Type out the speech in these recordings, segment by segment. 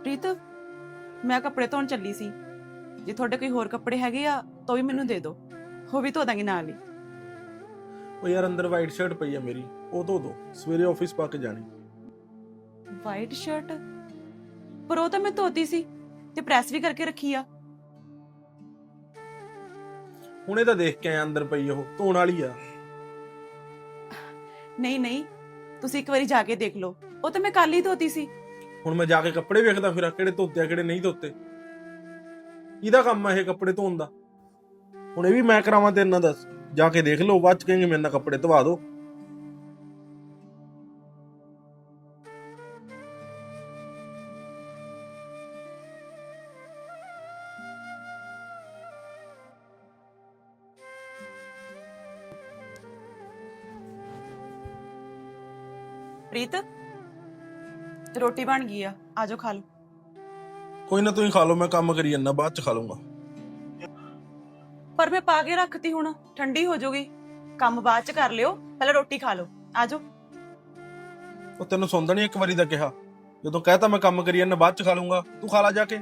ਪ੍ਰੀਤ ਮੈਂ ਕੱਪੜੇ ਧੋਣ ਚੱਲੀ ਸੀ। ਜੇ ਤੁਹਾਡੇ ਕੋਈ ਹੋਰ ਕੱਪੜੇ ਹੈਗੇ ਆ ਤਾਂ ਵੀ ਮੈਨੂੰ ਦੇ ਦਿਓ। ਉਹ ਵੀ ਧੋ ਦਾਂਗੀ ਨਾਲ ਹੀ। ਉਹ ਯਾਰ ਅੰਦਰ ਵਾਈਟ ਸ਼ਰਟ ਪਈ ਆ ਮੇਰੀ ਉਹ ਧੋ ਦੋ। ਸਵੇਰੇ ਆਫਿਸ ਪਾ ਕੇ ਜਾਣੀ। ਵਾਈਟ ਸ਼ਰਟ ਪਰ ਉਹ ਤਾਂ ਮੈਂ ਧੋਤੀ ਸੀ ਤੇ ਪ੍ਰੈਸ ਵੀ ਕਰਕੇ ਰੱਖੀ ਆ। ਹੁਣੇ ਤਾਂ ਦੇਖ ਕੇ ਆਇਆ ਅੰਦਰ ਪਈ ਉਹ ਧੋਣ ਵਾਲੀ ਆ। ਨਹੀਂ ਨਹੀਂ ਤੁਸੀਂ ਇੱਕ ਵਾਰੀ ਜਾ ਕੇ ਦੇਖ ਲਓ। ਉਹ ਤਾਂ ਮੈਂ ਕੱਲ ਹੀ ਧੋਤੀ ਸੀ। ਹੁਣ ਮੈਂ ਜਾ ਕੇ ਕੱਪੜੇ ਵੇਖਦਾ ਫਿਰ, ਕਿਹੜੇ ਧੋਤੇ ਆ, ਕਿਹੜੇ ਨਹੀਂ ਧੋਤੇ। ਇਹਦਾ ਕੰਮ ਆ ਇਹ ਕੱਪੜੇ ਧੋਣ ਦਾ? ਹੁਣ ਇਹ ਵੀ ਮੈਂ ਕਰਾਵਾਂ ਤੇਰੇ ਨਾਲ ਦੱਸ। ਜਾ ਕੇ ਦੇਖ ਲਓ, ਬਾਅਦ ਚ ਕਹੇਂਗੇ ਮੇਰੇ ਨਾਲ ਕੱਪੜੇ ਧਵਾ ਦਿਓ। ਪ੍ਰੀਤ ਰੋਟੀ ਬਣ ਗਈ ਆ ਆਜੋ ਖਾ ਲਓ। ਕੋਈ ਨਾ ਤੁਸੀਂ ਖਾ ਲਓ ਮੈਂ ਕੰਮ ਕਰੀ ਜਾਂਦਾ ਬਾਅਦ ਚ ਖਾ ਲਊਂਗਾ। ਪਰ ਮੈਂ ਪਾ ਕੇ ਰੱਖਤੀ ਹੁਣ ਠੰਡੀ ਹੋ ਜਾਊਗੀ ਕੰਮ ਬਾਅਦ ਚ ਕਰ ਲਿਓ ਪਹਿਲਾਂ ਰੋਟੀ ਖਾ ਲਓ ਆਜੋ। ਉਹ ਤੈਨੂੰ ਸੁਣਦਾ ਨਹੀਂ ਇੱਕ ਵਾਰੀ ਦਾ ਕਿਹਾ। ਜਦੋਂ ਕਹਿਤਾ ਮੈਂ ਕੰਮ ਕਰੀ ਜਾਂਦਾ ਬਾਅਦ ਚ ਖਾ ਲਊਂਗਾ। ਤੂੰ ਖਾ ਲਾ ਜਾ ਕੇ।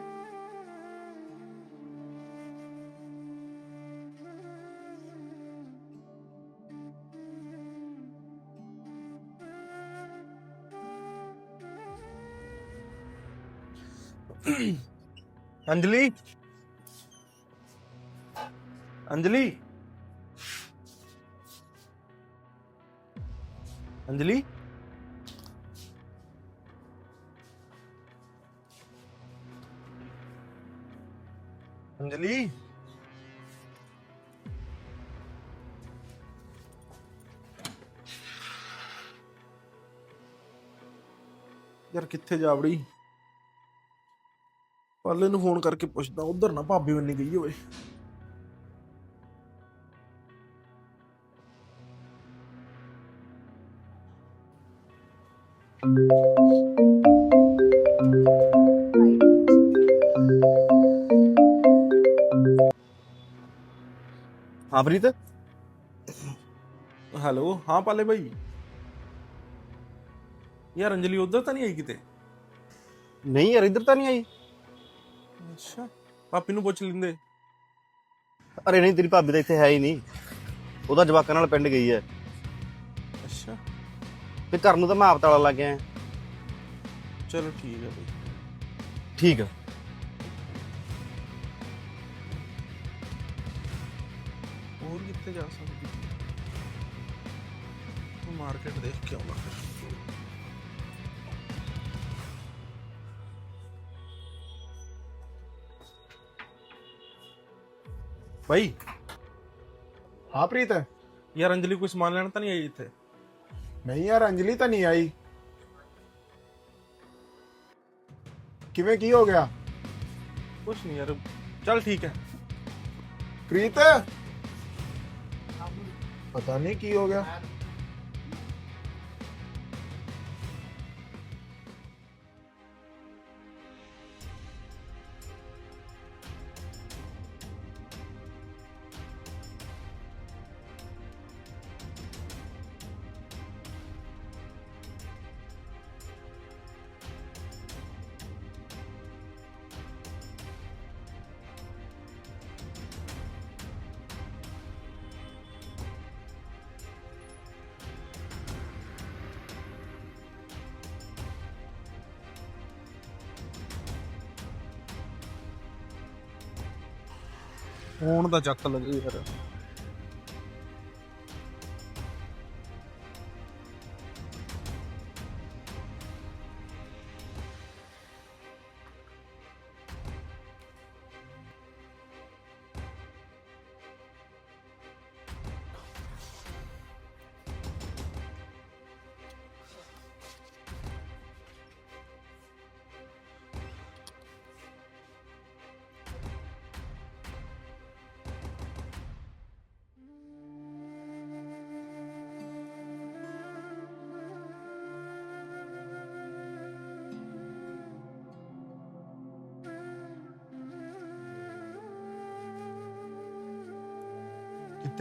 ਅੰਜਲੀ? ਅੰਜਲੀ? ਅੰਜਲੀ? ਅੰਜਲੀ? ਯਾਰ ਕਿੱਥੇ ਜਾ ਵੜੀ? ਪਾਲੇ ਨੂੰ ਫੋਨ ਕਰਕੇ ਪੁੱਛਦਾ ਉਧਰ ਨਾ ਭਾਬੀ ਬੰਨੀ ਗਈ ਹੋਵੇ। ਹਾਂ ਪ੍ਰੀਤ? ਹੈਲੋ ਹਾਂ ਪਾਲੇ ਭਾਈ ਯਾਰ ਅੰਜਲੀ ਉਧਰ ਤਾਂ ਨਹੀਂ ਆਈ ਕਿਤੇ? ਨਹੀਂ ਯਾਰ ਇੱਧਰ ਤਾਂ ਨਹੀਂ ਆਈ। ਅੱਛਾ। ਨੂੰ ਪੁੱਛ ਲੈਂਦੇ। ਅਰੇ ਨਹੀਂ ਤੇਰੀ ਭਾਬੀ ਤਾਂ ਇੱਥੇ ਹੈ ਹੀ ਨਹੀਂ। ਉਹਦਾ ਜਵਾਕਾਂ ਨਾਲ ਪਿੰਡ ਗਈ ਹੈ। ਅੱਛਾ। ਤੇ ਘਰ ਨੂੰ ਤਾਂ ਮੈਂ ਆਪ ਤਾਲਾ ਲੱਗ ਗਿਆ ਚਲੋ ਠੀਕ ਹੈ ਠੀਕ ਆ। ਹੋਰ ਕਿੱਥੇ ਜਾ ਸਕਦੀ? ਤੂੰ ਮਾਰਕੀਟ ਦੇਖ ਕੇ ਆਉਣਾ ਭਾਈ ਹਾਂ ਪ੍ਰੀਤ ਯਾਰ ਅੰਜਲੀ ਕੋਈ ਸਮਾਨ ਲੈਣ ਤਾਂ ਨਹੀਂ ਆਈ ਇੱਥੇ ਨਹੀਂ ਯਾਰ ਅੰਜਲੀ ਤਾਂ ਨਹੀਂ ਆਈ ਕਿਵੇਂ ਕੀ ਹੋ ਗਿਆ ਕੁਛ ਨਹੀਂ ਯਾਰ ਚੱਲ ਠੀਕ ਹੈ ਪ੍ਰੀਤ ਪਤਾ ਨਹੀਂ ਕੀ ਹੋ ਗਿਆ ਫੋਨ ਦਾ ਚੱਕ ਲੱਗੇ ਯਾਰ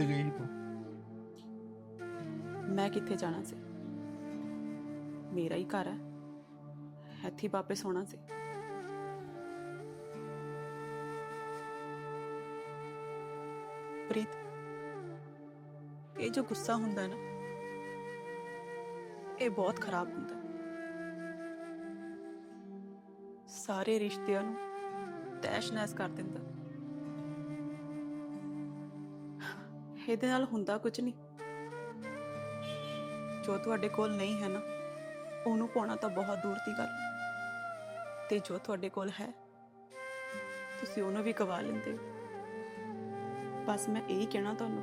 ਕਿੱਥੇ ਗਈ ਤੂੰ? ਮੈਂ ਕਿੱਥੇ ਜਾਣਾ ਸੀ? ਮੇਰਾ ਹੀ ਘਰ ਹੈ। ਇੱਥੇ ਵਾਪਸ ਹੋਣਾ ਸੀ। ਪ੍ਰੀਤ, ਇਹ ਜੋ ਗੁੱਸਾ ਹੁੰਦਾ ਨਾ, ਇਹ ਬਹੁਤ ਖਰਾਬ ਹੁੰਦਾ ਸਾਰੇ ਰਿਸ਼ਤਿਆਂ ਨੂੰ ਤੈਸ਼-ਨੈਸ਼ ਕਰ ਦਿੰਦਾ। ਇਹਦੇ ਨਾਲ ਹੁੰਦਾ ਕੁਝ ਨਹੀਂ ਜੋ ਤੁਹਾਡੇ ਕੋਲ ਨਹੀਂ ਹੈ ਨਾ, ਉਹਨੂੰ ਪਾਉਣਾ ਤਾਂ ਬਹੁਤ ਦੂਰ ਦੀ ਗੱਲ। ਤੇ ਜੋ ਤੁਹਾਡੇ ਕੋਲ ਹੈ, ਤੁਸੀਂ ਉਹਨੂੰ ਵੀ ਗਵਾ ਲੈਂਦੇ ਹੋ। ਬਸ ਮੈਂ ਇਹੀ ਕਹਿਣਾ ਤੁਹਾਨੂੰ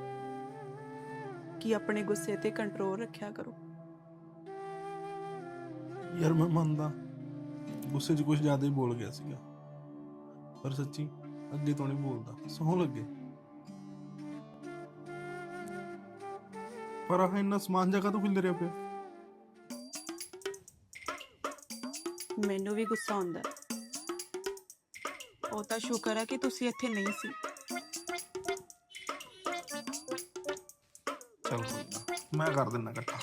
ਕਿ ਆਪਣੇ ਗੁੱਸੇ ਤੇ ਕੰਟਰੋਲ ਰੱਖਿਆ ਕਰੋ। ਯਾਰ ਮੈਂ ਮੰਨਦਾ, ਗੁੱਸੇ 'ਚ ਕੁਝ ਜ਼ਿਆਦਾ ਹੀ ਬੋਲ ਗਿਆ ਸੀਗਾ। ਪਰ ਸੱਚੀ ਅੱਗੇ ਤੋਂ ਨਹੀਂ ਬੋਲਦਾ, ਸੌਂ ਲੱਗੇ। ਪਰ ਆਹ ਇੰਨਾ ਸਮਾਨ ਜਗ੍ਹਾ ਤੋਂ ਖਿਲ ਰਿਹਾ ਪਿਆ ਮੈਨੂੰ ਵੀ ਗੁੱਸਾ ਆਉਂਦਾ ਹੈ। ਉਹ ਤਾਂ ਸ਼ੁਕਰ ਹੈ ਕਿ ਤੁਸੀਂ ਇੱਥੇ ਨਹੀਂ ਸੀ। ਚੱਲ ਕੋਈ ਨਾ ਮੈਂ ਕਰ ਦਿੰਦਾ ਇਕੱਠਾ।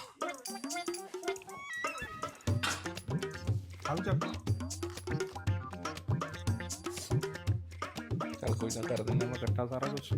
ਚੱਲ ਚੱਲ। ਚੱਲ ਕੋਈ ਨਾ ਕਰ ਦਿੰਦਾ ਮੈਂ ਇਕੱਠਾ ਸਾਰਾ ਕੁਝ